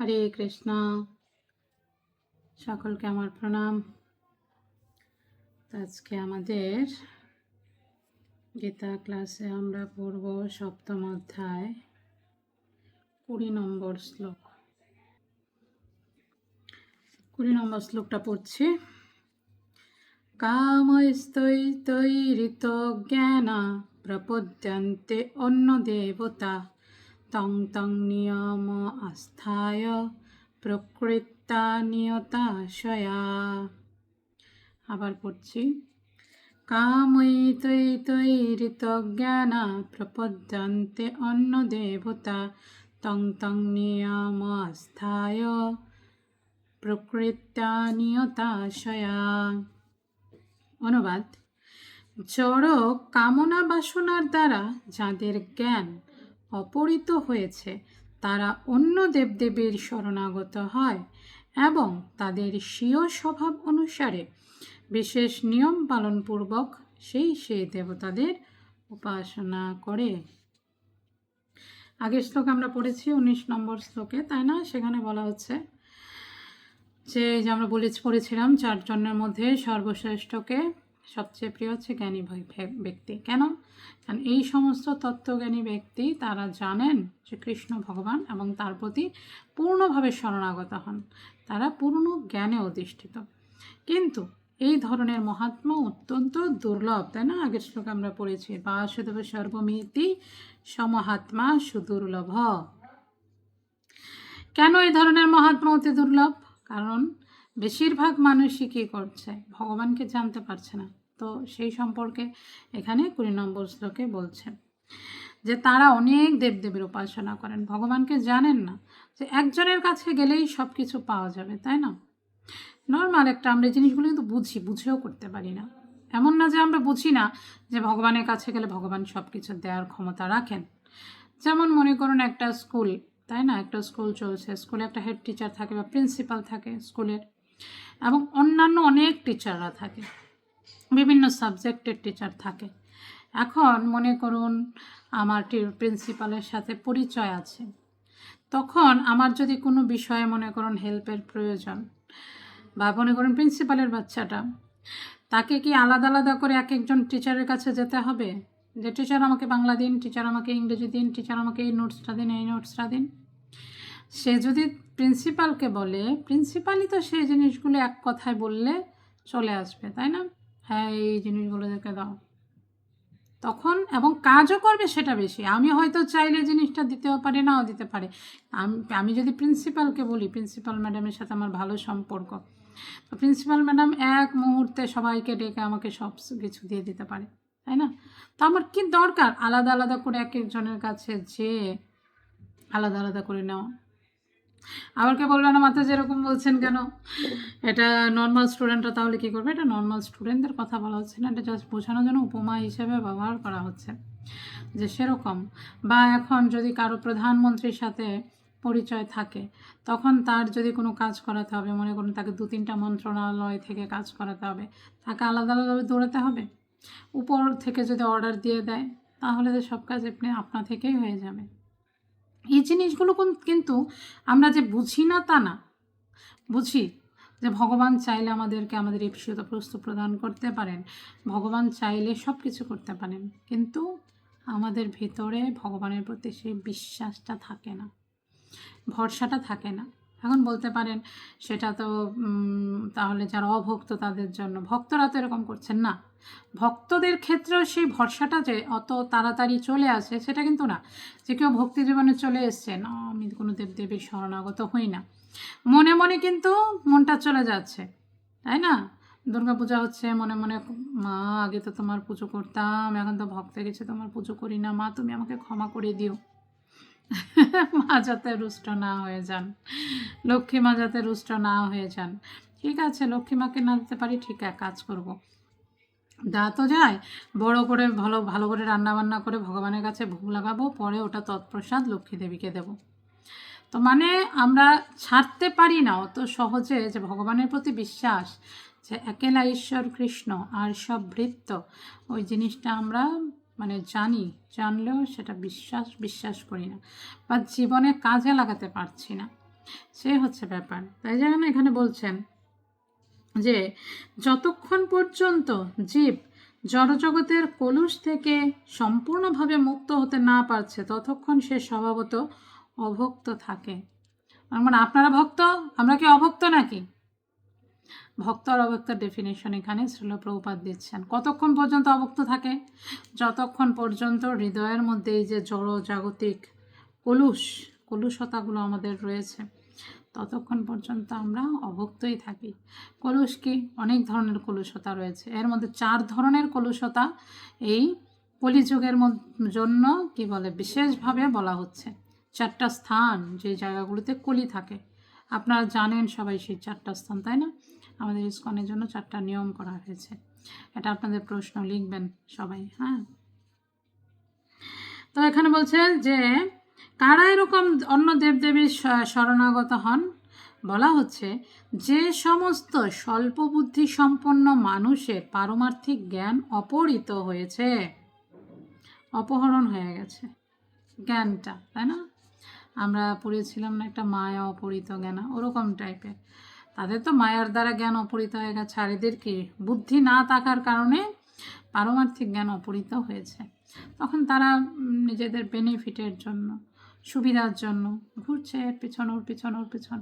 হরে কৃষ্ণ। সকলকে আমার প্রণাম। আজকে আমাদের গীতা ক্লাসে আমরা পড়ব সপ্তম অধ্যায়, কুড়ি নম্বর শ্লোক। কুড়ি নম্বর শ্লোকটা পড়ছি। কামস্তৈতৈরিত জ্ঞানা প্রপদ্যন্তে অন্য দেবতা তং তং নিয়ম আস্থায় প্রকৃতা নিয়তাশয়া আবার পড়ছি। কামৈতৈতৈরিত জ্ঞান প্রপদ্যন্তে অন্য দেবতা তং তং নিয়ম আস্থায় প্রকৃতা নিয়তাশয়া। অনুবাদ। জড় কামনা বাসনার দ্বারা যাদের জ্ঞান অপহৃত হয়েছে। তারা অন্য দেবদেবীর শরণাগত হয় এবং তাদের স্বীয় স্বভাব অনুসারে বিশেষ নিয়ম পালনপূর্বক সেই সেই দেবতাদের উপাসনা করে। আগের শ্লোক আমরা পড়েছি উনিশ নম্বর শ্লোকে, তাই না? সেখানে বলা হচ্ছে যে আমরা বলে পড়েছিলাম, চারজনের মধ্যে সর্বশ্রেষ্ঠকে সবচেয়ে প্রিয় হচ্ছে জ্ঞানী ব্যক্তি। কেন? কারণ এই সমস্ত তত্ত্বজ্ঞানী ব্যক্তি তারা জানেন যে কৃষ্ণ ভগবান এবং তার প্রতি পূর্ণভাবে শরণাগত হন। তারা পূর্ণ জ্ঞানে অধিষ্ঠিত। কিন্তু এই ধরনের মহাত্মা অত্যন্ত দুর্লভ, তাই না? আগের শ্লোকে আমরা পড়েছি, বাসুদেব সর্বমিতি সমহাত্মা সুদুর্লভ। কেন এই ধরনের মহাত্মা অতি দুর্লভ? কারণ বেশিরভাগ মানুষই কী করছে? ভগবানকে জানতে পারছে না। তো সেই সম্পর্কে এখানে কুড়ি নম্বর শ্লোকে বলছে যে, তারা অনেক দেবদেবীর উপাসনা করেন। ভগবানকে জানেন না যে, একজনের কাছে গেলেই সব কিছু পাওয়া যাবে, তাই না? নর্মাল একটা আমরা জিনিসগুলো কিন্তু বুঝি, বুঝেও করতে পারি না। এমন না যে আমরা বুঝি না যে, ভগবানের কাছে গেলে ভগবান সব কিছু দেওয়ার ক্ষমতা রাখেন। যেমন মনে করুন একটা স্কুল তাই না? একটা স্কুল চলছে স্কুলে একটা হেড টিচার থাকে বা প্রিন্সিপাল থাকে স্কুলের এবং অন্যান্য অনেক টিচাররা থাকে। বিভিন্ন সাবজেক্টের টিচার থাকে। এখন মনে করুন আমার প্রিন্সিপালের সাথে পরিচয় আছে। তখন আমার যদি কোনো বিষয়ে মনে করুন হেল্পের প্রয়োজন বা মনে করুন প্রিন্সিপালের বাচ্চাটা, তাকে কি আলাদা আলাদা করে এক একজন টিচারের কাছে যেতে হবে? যে টিচার আমাকে বাংলা দিন টিচার আমাকে ইংরেজি দিন টিচার আমাকে এই নোটসটা দিন, এই নোটসটা দিন। সে যদি প্রিন্সিপালকে বলে প্রিন্সিপালই তো সেই জিনিসগুলো এক কথায় বললে চলে আসবে, তাই না? হ্যাঁ এই জিনিসগুলো দেখে দাও। তখন, এবং কাজও করবে সেটা বেশি। আমি হয়তো চাইলে জিনিসটা দিতেও পারি, নাও দিতে পারে। আমি আমি যদি প্রিন্সিপালকে বলি প্রিন্সিপাল ম্যাডামের সাথে আমার ভালো সম্পর্ক, তো প্রিন্সিপাল ম্যাডাম এক মুহূর্তে সবাইকে ডেকে আমাকে সব কিছু দিয়ে দিতে পারে, তাই না? তো আমার কি দরকার? আলাদা আলাদা করে এক একজনের কাছে যে আলাদা আলাদা করে নেওয়া। আবার কে বলল না মাথা যেরকম বলছেন কেন? এটা নর্মাল স্টুডেন্টরা তাহলে কী করবে? এটা নর্মাল স্টুডেন্টদের কথা বলা হচ্ছে না। এটা জাস্ট বোঝানোর জন্য উপমা হিসেবে ব্যবহার করা হচ্ছে যে সেরকম। বা এখন যদি কারও প্রধানমন্ত্রীর সাথে পরিচয় থাকে, তখন তার যদি কোনো কাজ করাতে হবে, মনে করুন তাকে দু তিনটা মন্ত্রণালয় থেকে কাজ করাতে হবে, তাকে আলাদা আলাদাভাবে দৌড়াতে হবে? উপর থেকে যদি অর্ডার দিয়ে দেয়, তাহলে তো সব কাজ আপনি, আপনা থেকেই হয়ে যাবে। এই জিনিসগুলো কিন্তু আমরা যে বুঝি না তা না। বুঝি? যে ভগবান চাইলে আমাদেরকে আমাদের ইপসিত প্রস্তুত প্রদান করতে পারেন, ভগবান চাইলে সব কিছু করতে পারেন, কিন্তু আমাদের ভেতরে ভগবানের প্রতি সেই বিশ্বাসটা থাকে না, ভরসাটা থাকে না। এখন বলতে পারেন সেটা তো তাহলে যারা অভক্ত তাদের জন্য। ভক্তরা তো এরকম করছেন না। ভক্তদের ক্ষেত্রেও সেই ভরসাটা যে অত তাড়াতাড়ি চলে আসে সেটা কিন্তু না। যে কেউ ভক্তি জীবনে চলে এসছে না আমি কোনো দেবদেবীর শরণাগত হই না। মনে মনে কিন্তু মনটা চলে যাচ্ছে, তাই না? দুর্গা পূজা হচ্ছে, মনে মনে মা, আগে তো তোমার পুজো করতাম, এখন তো ভক্ত গেছে, তোমার পুজো করি না। মা, তুমি আমাকে ক্ষমা করে দিও। মা যাতে রুষ্ট না হয়ে যান। লক্ষ্মী মা যাতে রুষ্ট না হয়ে যান। ঠিক আছে, লক্ষ্মী মাকে না দিতে পারি, ঠিক আছে, কাজ করব। দেওয়া তো যায়, বড় করে ভালো ভালো করে রান্না বান্না করে ভগবানের কাছে ভোগ লাগাবো, পরে ওটা তৎপ্রসাদ লক্ষ্মী দেবীকে দেব। তো মানে আমরা ছাড়তে পারি না, অত সহজে যে ভগবানের প্রতি বিশ্বাস যে একেলা ঈশ্বর কৃষ্ণ আর সব বৃত্ত ওই জিনিসটা আমরা মানে জানি, জানলেও সেটা বিশ্বাস বিশ্বাস করি না বা জীবনে কাজে লাগাতে পারছি না। সে হচ্ছে ব্যাপার। তাই জন্য এখানে বলছেন যে, যতক্ষণ পর্যন্ত জীব জড়জগতের কলুষ থেকে সম্পূর্ণভাবে মুক্ত হতে না পারছে, ততক্ষণ সে স্বভাবত অভক্ত থাকে। মানে আপনারা ভক্ত? আমরা কি অভক্ত নাকি? ভক্ত আর অভক্তের ডেফিনেশন এখানে শ্রীল প্রভুপাত দিচ্ছেন। কতক্ষণ পর্যন্ত অভক্ত থাকে? যতক্ষণ পর্যন্ত হৃদয়ের মধ্যে এই যে জড় জাগতিক কলুষ, কলুষতাগুলো আমাদের রয়েছে, ততক্ষণ পর্যন্ত আমরা অভুক্তই থাকি। কলুষ কি? অনেক ধরনের কলুষতা রয়েছে। এর মধ্যে চার ধরনের কলুষতা এই কলিযুগের জন্য কি বলে? বিশেষভাবে বলা হচ্ছে। চারটা স্থান যে জায়গাগুলোতে কলি থাকে। আপনারা জানেন সবাই সেই চারটা স্থান, তাই না? আমাদের ইস্কনের জন্য চারটা নিয়ম করা হয়েছে। এটা আপনাদের প্রশ্ন, লিখবেন সবাই হ্যাঁ? তো এখানে বলছে যে, কারা এরকম অন্য দেবদেবীর শরণাগত হন? বলা হচ্ছে, যে সমস্ত স্বল্প বুদ্ধি সম্পন্ন মানুষের পারমার্থিক জ্ঞান অপহৃত হয়েছে। অপহরণ হয়ে গেছে। জ্ঞানটা, তাই না? আমরা পড়েছিলাম না একটা মায়া অপহৃত জ্ঞান, ওরকম টাইপের। তাদের তো মায়ার দ্বারা জ্ঞান অপহৃত হয়ে গেছে, আর এদের কি বুদ্ধি না থাকার কারণে পারমার্থিক জ্ঞান অপহৃত হয়েছে। তখন তারা নিজেদের বেনিফিটের জন্য, সুবিধার জন্য ঘুরছে এর পিছন ওর পিছন ওর পিছন।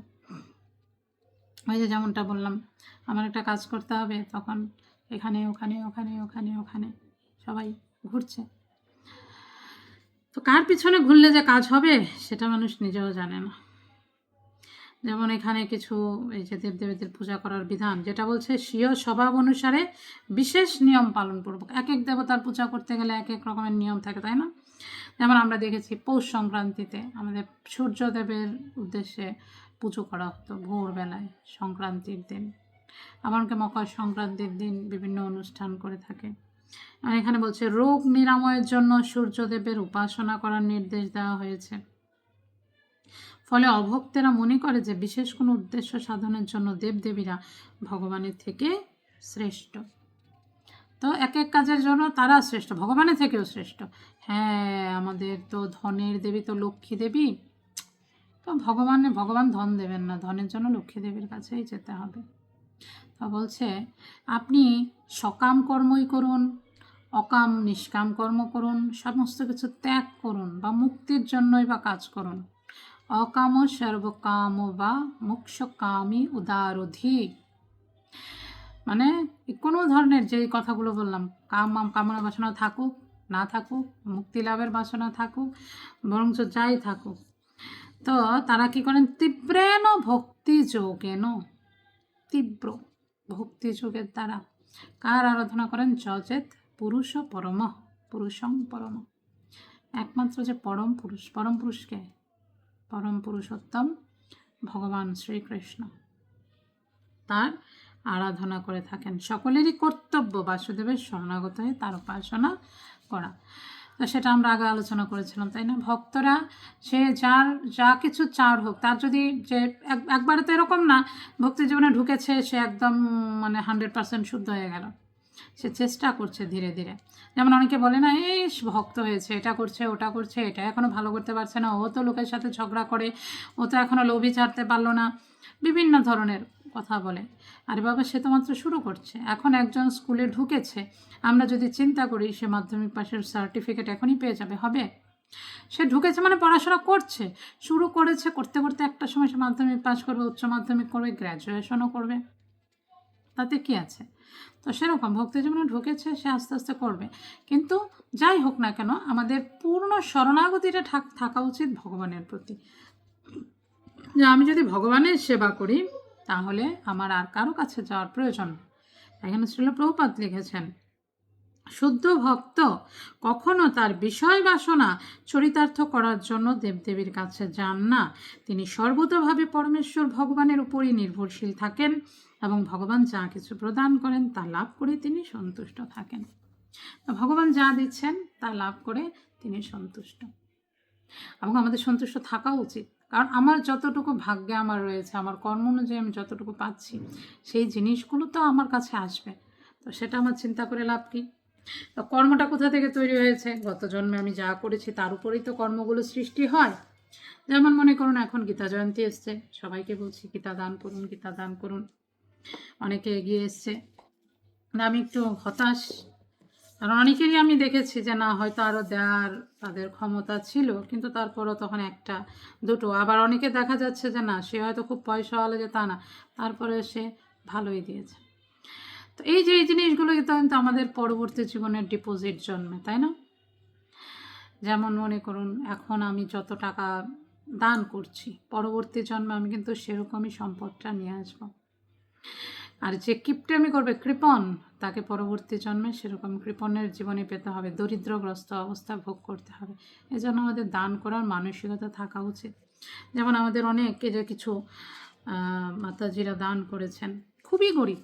ওই যে যেমনটা বললাম, আমার একটা কাজ করতে হবে, তখন এখানে, ওখানে ওখানে ওখানে ওখানে সবাই ঘুরছে। তো কার পিছনে ঘুরলে যে কাজ হবে, সেটা মানুষ নিজেও জানে না। যেমন এখানে কিছু এই যে দেবদেবীদের পূজা করার বিধান, যেটা বলছে, স্বীয় স্বভাব অনুসারে বিশেষ নিয়ম পালন পূর্বক এক এক দেবতার পূজা করতে গেলে এক এক রকমের নিয়ম থাকে, তাই না? যেমন আমরা দেখেছি পৌষ সংক্রান্তিতে আমাদের সূর্যদেবের উদ্দেশ্যে পুজো করা হতো ভোরবেলায় সংক্রান্তির দিন। এমনকি মকর সংক্রান্তির দিন বিভিন্ন অনুষ্ঠান করে থাকে। আর এখানে বলছে, রোগ নিরাময়ের জন্য সূর্যদেবের উপাসনা করার নির্দেশ দেওয়া হয়েছে। ফলে অভক্তেরা মনে করে যে বিশেষ কোনো উদ্দেশ্য সাধনের জন্য দেবদেবীরা ভগবানের থেকে শ্রেষ্ঠ। তো এক এক কাজের জন্য তারা শ্রেষ্ঠ, ভগবানের থেকেও শ্রেষ্ঠ। হ্যাঁ আমাদের তো ধনের দেবী তো লক্ষ্মী দেবী। তো ভগবানে, ভগবান ধন দেবেন না, ধনের জন্য লক্ষ্মী দেবীর কাছেই যেতে হবে। তা বলছে, আপনি সকাম কর্মই করুন অকাম, নিষ্কাম কর্ম করুন, সমস্ত কিছু ত্যাগ করুন বা মুক্তির জন্যই বা কাজ করুন। অকাম সর্বকাম বা মোক্ষ কামী উদারধি। মানে কোনো ধরনের যে কথাগুলো বললাম, কাম কামনা বাসনা থাকুক, না থাকুক, মুক্তি লাভের বাসনা থাকুক, বরঞ্চ যাই থাকুক, তো তারা কি করেন? তীব্রেন ভক্তি যোগেন। তীব্র ভক্তি যোগের দ্বারা কার আরাধনা করেন? যজেত পুরুষ পরম, পুরুষং পরম। একমাত্র যে পরম পুরুষ, পরম পুরুষকে পরম পুরুষোত্তম ভগবান শ্রীকৃষ্ণ। তার আরাধনা করে থাকেন। সকলেরই কর্তব্য বাসুদেবের শরণাগত হয়ে তার উপাসনা করা। তো সেটা আমরা আগে আলোচনা করেছিলাম, তাই না? ভক্তরা সে যার যা কিছু চার হোক, তার যদি যে এক- একবারে তো এরকম না, ভক্তি জীবনে ঢুকেছে, সে একদম মানে হান্ড্রেড পার্সেন্ট শুদ্ধ হয়ে গেল। সে চেষ্টা করছে ধীরে ধীরে। যেমন অনেকে বলে না এই ভক্ত হয়েছে, এটা করছে, ওটা করছে, এটা এখনও ভালো করতে পারছে না, ও তো লোকের সাথে ঝগড়া করে, ও তো এখনও লোভি ছাড়তে পারল না। বিভিন্ন ধরনের কথা বলে। আরে বাবা, সে তো মাত্র শুরু করছে। এখন একজন স্কুলে ঢুকেছে। আমরা যদি চিন্তা করি, সে মাধ্যমিক পাশের সার্টিফিকেট এখনই পেয়ে যাবে। হবে? সে ঢুকেছে মানে পড়াশোনা করছে। শুরু করেছে করতে করতে একটা সময় সে মাধ্যমিক পাস করবে, উচ্চ মাধ্যমিক করবে গ্র্যাজুয়েশনও করবে। তাতে কি আছে? তো সেরকম, ভক্তি জীবনে ঢুকেছে সে আস্তে আস্তে করবে। কিন্তু যাই হোক না কেন, আমাদের পূর্ণ শরণাগতিটা থাক- উচিত ভগবানের প্রতি। যে আমি যদি ভগবানের সেবা করি, তাহলে আমার আর কারও কাছে যাওয়ার প্রয়োজন এখানে শ্রীল প্রভুপাত লিখেছেন শুদ্ধ ভক্ত, কখনো তার বিষয় বাসনা চরিতার্থ করার জন্য দেবদেবীর কাছে যান না। তিনি সর্বতভাবে পরমেশ্বর ভগবানের উপরই নির্ভরশীল থাকেন এবং ভগবান যা কিছু প্রদান করেন তা লাভ করে তিনি সন্তুষ্ট থাকেন। ভগবান যা দিচ্ছেন তা লাভ করে তিনি সন্তুষ্ট। এবং আমাদের সন্তুষ্ট থাকা উচিত। কারণ আমার যতটুকু ভাগ্যে আমার রয়েছে, আমার কর্ম অনুযায়ী আমি যতটুকু পাচ্ছি, সেই জিনিসগুলো তো আমার কাছে আসবে। তো সেটা আমার চিন্তা করে লাভ কি? কর্মটা কোথা থেকে তৈরি হয়েছে? গত জন্মে আমি যা করেছি তার উপরেই তো কর্মগুলো সৃষ্টি হয়। যেমন মনে করুন, এখন গীতা জয়ন্তী এসছে। সবাইকে বলছি, গীতা দান করুন, গীতা দান করুন। অনেকে এগিয়ে এসছে। আমি একটু হতাশ। কারণ অনেকেরই আমি দেখেছি যে, না, হয়তো আরও দেওয়ার তাদের ক্ষমতা ছিল, কিন্তু তারপরও তখন একটা, দুটো। আবার অনেকে দেখা যাচ্ছে যে, না, সে হয়তো খুব পয়সা হলে যে তা না। তারপরে সে ভালোই দিয়েছে। তো এই যে এই জিনিসগুলো কিন্তু আমাদের পরবর্তী জীবনের ডিপোজিট জন্মে, তাই না? যেমন মনে করুন, এখন আমি যত টাকা দান করছি, পরবর্তী জন্মে আমি কিন্তু সেরকমই সম্পদটা নিয়ে আসব। আর যে কিপটেমি করবে কৃপণ তাকে পরবর্তী জন্মে সেরকম কৃপণের জীবনে পেতে হবে, দরিদ্রগ্রস্ত অবস্থা ভোগ করতে হবে। এজন্য আমাদের দান করার মানসিকতা থাকা উচিত। যেমন আমাদের অনেক যে কিছু মাতাজিরা দান করেছেন, খুবই গরিব।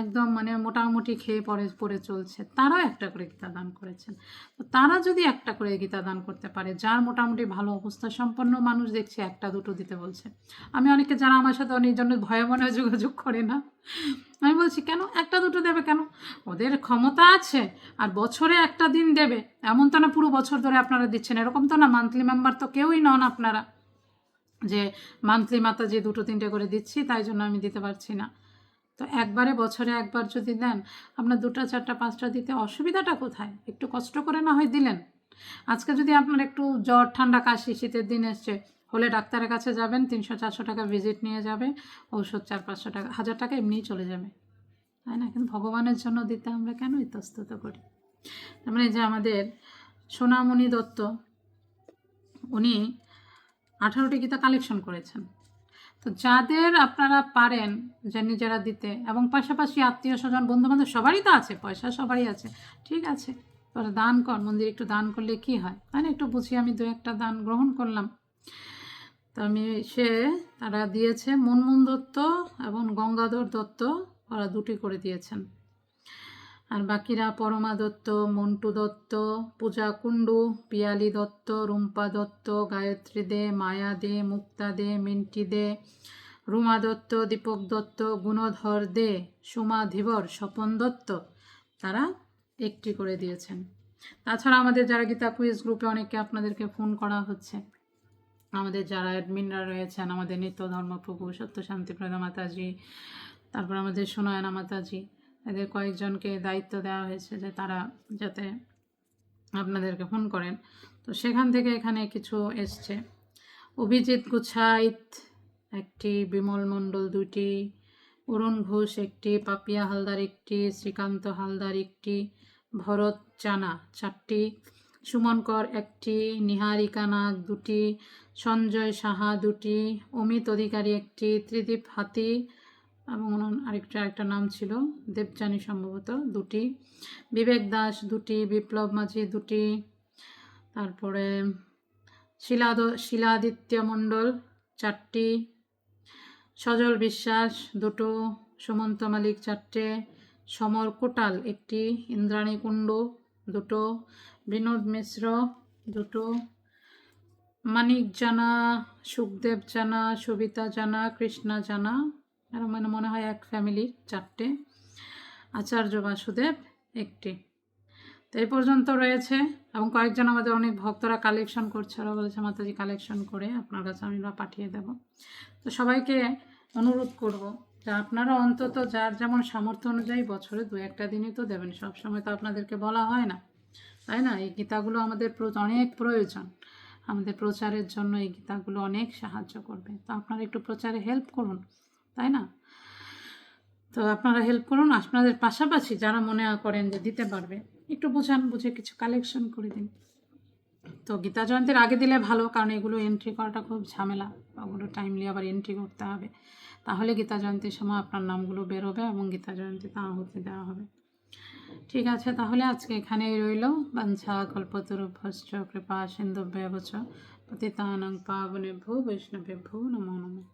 একদম মানে মোটামুটি খেয়ে পরে পড়ে চলছে। তারাও একটা করে গীতা দান করেছেন। তো তারা যদি একটা করে গীতা দান করতে পারে, যার মোটামুটি ভালো অবস্থা, সম্পন্ন মানুষ দেখছি একটা, দুটো দিতে বলছে। আমি অনেকে যারা আমার সাথে অনেক জন্য ভয়ে মনে যোগাযোগ করে না, আমি বলছি, কেন? একটা, দুটো দেবে কেন? ওদের ক্ষমতা আছে, আর বছরে একটা দিন দেবে। এমন তো না পুরো বছর ধরে আপনারা দিচ্ছেন। এরকম তো না মান্থলি মেম্বার তো কেউই নন আপনারা। যে মান্থলি মাতা যে দুটো, তিনটে করে দিচ্ছি, তাই জন্য আমি দিতে পারছি না। তো একবারে বছরে একবার যদি দেন আপনার দুটো, চারটা, পাঁচটা দিতে অসুবিধাটা কোথায়? একটু কষ্ট করে না হয় দিলেন? আজকে যদি আপনার একটু জ্বর, ঠান্ডা, কাশি, শীতের দিন এসছে, হলে ডাক্তারের কাছে যাবেন, তিনশো, চারশো টাকা ভিজিট নিয়ে যাবে, ঔষধ চার, পাঁচশো টাকা, হাজার টাকা এমনিই চলে যাবে। তাই না? কিন্তু ভগবানের জন্য দিতে আমরা কেন ইতস্তত করি? তার মানে যে আমাদের সোনামণি দত্ত, উনি আঠারোটি গীতা কালেকশন করেছেন। তো যাদের আপনারা পারেন যে নিজেরা দিতে এবং পাশাপাশি আত্মীয় স্বজন বন্ধু বান্ধব সবারই তো আছে, পয়সা সবারই আছে, ঠিক আছে। তোরা দান কর, মন্দির একটু দান করলে কি হয়? তাই না? একটু বুঝিয়ে আমি দু একটা দান গ্রহণ করলাম। তো আমি সে, তারা দিয়েছে মনমোহন দত্ত এবং গঙ্গাধর দত্ত, ওরা দুটি করে দিয়েছেন। আর বাকিরা পরমা দত্ত, মন্টু দত্ত, পূজা কুণ্ডু, পিয়ালি দত্ত, রুম্পা দত্ত, গায়ত্রী দে, মায়া দে, মুক্তা দে, মিন্টি দে, রুমা দত্ত, দীপক দত্ত, গুণধর দে, সুমা ধীবর, স্বপন দত্ত তারা একটি করে দিয়েছেন। তাছাড়া আমাদের যারা গীতা কুইজ গ্রুপে অনেকে আপনাদেরকে ফোন করা হচ্ছে, আমাদের যারা অ্যাডমিনরা রয়েছেন, আমাদের নিত্য ধর্মপ্রভু সত্য শান্তিপ্রদা মাতাজি তারপর আমাদের সোনায়না মাতাজি এদের কয়েকজনকে দায়িত্ব দেওয়া হয়েছে যে তারা যাতে আপনাদেরকে ফোন করেন। তো সেখান থেকে এখানে কিছু এসছে। অভিজিৎ গুছাইত একটি, বিমল মণ্ডল দুটি, অরুণ ঘোষ একটি, পাপিয়া হালদার একটি, শ্রীকান্ত হালদার একটি, ভরত চানা চারটি, সুমন কর একটি, নিহারিকা নাগ দুটি, সঞ্জয় সাহা দুটি, অমিত অধিকারী একটি, ত্রিদীপ হাতি এবং ওনার আরেকটা আরেকটা নাম ছিল দেবযানী সম্ভবত, দুটি। বিবেক দাস দুটি, বিপ্লব মাঝি দুটি। তারপরে শিলাদ, শিলাদিত্য মণ্ডল চারটি। সজল বিশ্বাস দুটো, সুমন্ত মালিক চারটে। সমর কোটাল একটি। ইন্দ্রাণী কুণ্ডু দুটো। বিনোদ মিশ্র দুটো। মানিক জানা, সুখদেব জানা, সবিতা জানা, কৃষ্ণা জানা। আর মানে মনে হয় এক ফ্যামিলির চারটে। আচার্য বাসুদেব একটি। তো এই পর্যন্ত রয়েছে এবং কয়েকজন আমাদের অনেক ভক্তরা কালেকশন করছে। ওরা বলেছে, মাতাজি কালেকশন করে আপনার কাছে আমি পাঠিয়ে দেব। তো সবাইকে অনুরোধ করব যে আপনারা অন্তত যার যেমন সামর্থ্য অনুযায়ী বছরে দু একটা দিনই তো দেবেন। সব সময় তো আপনাদেরকে বলা হয় না। তাই না? এই গীতাগুলো আমাদের অনেক প্রয়োজন। আমাদের প্রচারের জন্য এই গীতাগুলো অনেক সাহায্য করবে। তো আপনারা একটু প্রচারে হেল্প করুন। তাই না? তো আপনারা হেল্প করুন। আপনাদের পাশাপাশি যারা মনে করেন যে দিতে পারবে, একটু বোঝান, বুঝে কিছু কালেকশন করে দিন। তো গীতা জয়ন্তীর আগে দিলে ভালো, কারণ এগুলো এন্ট্রি করাটা খুব ঝামেলা ওগুলো টাইমলি আবার এন্ট্রি করতে হবে। তাহলে গীতা জয়ন্তীর সময় আপনার নামগুলো বেরোবে এবং গীতা জয়ন্তীতে আহুতি দেওয়া হবে। ঠিক আছে, তাহলে আজকে এখানেই রইল। বাঞ্ছা কল্পতরুভ্যশ্চ কৃপা সিন্ধুভ্যবচ পতিতানং পাবনেভ্যো বৈষ্ণবেভ্যো নমো নমঃ।